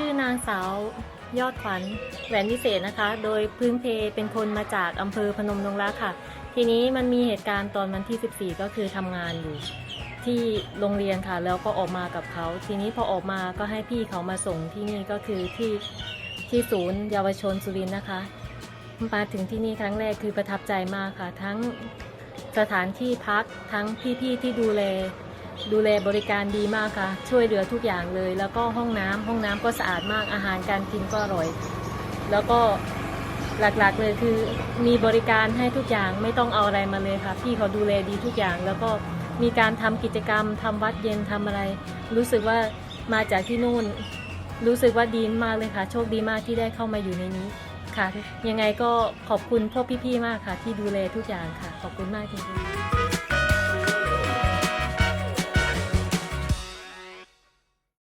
ื่อนางสาวยอดขวัญแหวนวิเศษนะคะ โดยพื้นเพเป็นคนมาจากอำเภอพนมดงรักค่ะ ทีนี้มันมีเหตุการณ์ตอนวันที่ 14 ก็คือทำงานอยู่ที่โรงเรียนค่ะ แล้วก็ออกมากับเขา ทีนี้พอออกมาก็ให้พี่เขามาส่งที่นี่ก็คือที่ที่ศูนย์เยาวชนสุรินทร์นะคะ มาถึงที่นี่ครั้งแรกคือประทับใจมากค่ะ ทั้งสถานที่พักทั้งพี่ๆที่ดูแล ดูแลบริการดีมากค่ะ ช่วยเหลือทุกอย่างเลย แล้วก็ห้องน้ำห้องน้ำก็สะอาดมากอาหารการกินก็อร่อย แล้วก็หลักๆเลยคือมีบริการให้ทุกอย่างไม่ต้องเอาอะไรมาเลยค่ะ พี่เขาดูแลดีทุกอย่าง แล้วก็มีการทำกิจกรรมทำวัดเย็นทำอะไร รู้สึกว่ามาจากที่นู่น รู้สึกว่าดีมากเลยค่ะ โชคดีมากที่ได้เข้ามาอยู่ในนี้ค่ะ ยังไงก็ขอบคุณพวกพี่ๆมากค่ะ ที่ดูแลทุกอย่างค่ะ ขอบคุณมากจริงๆ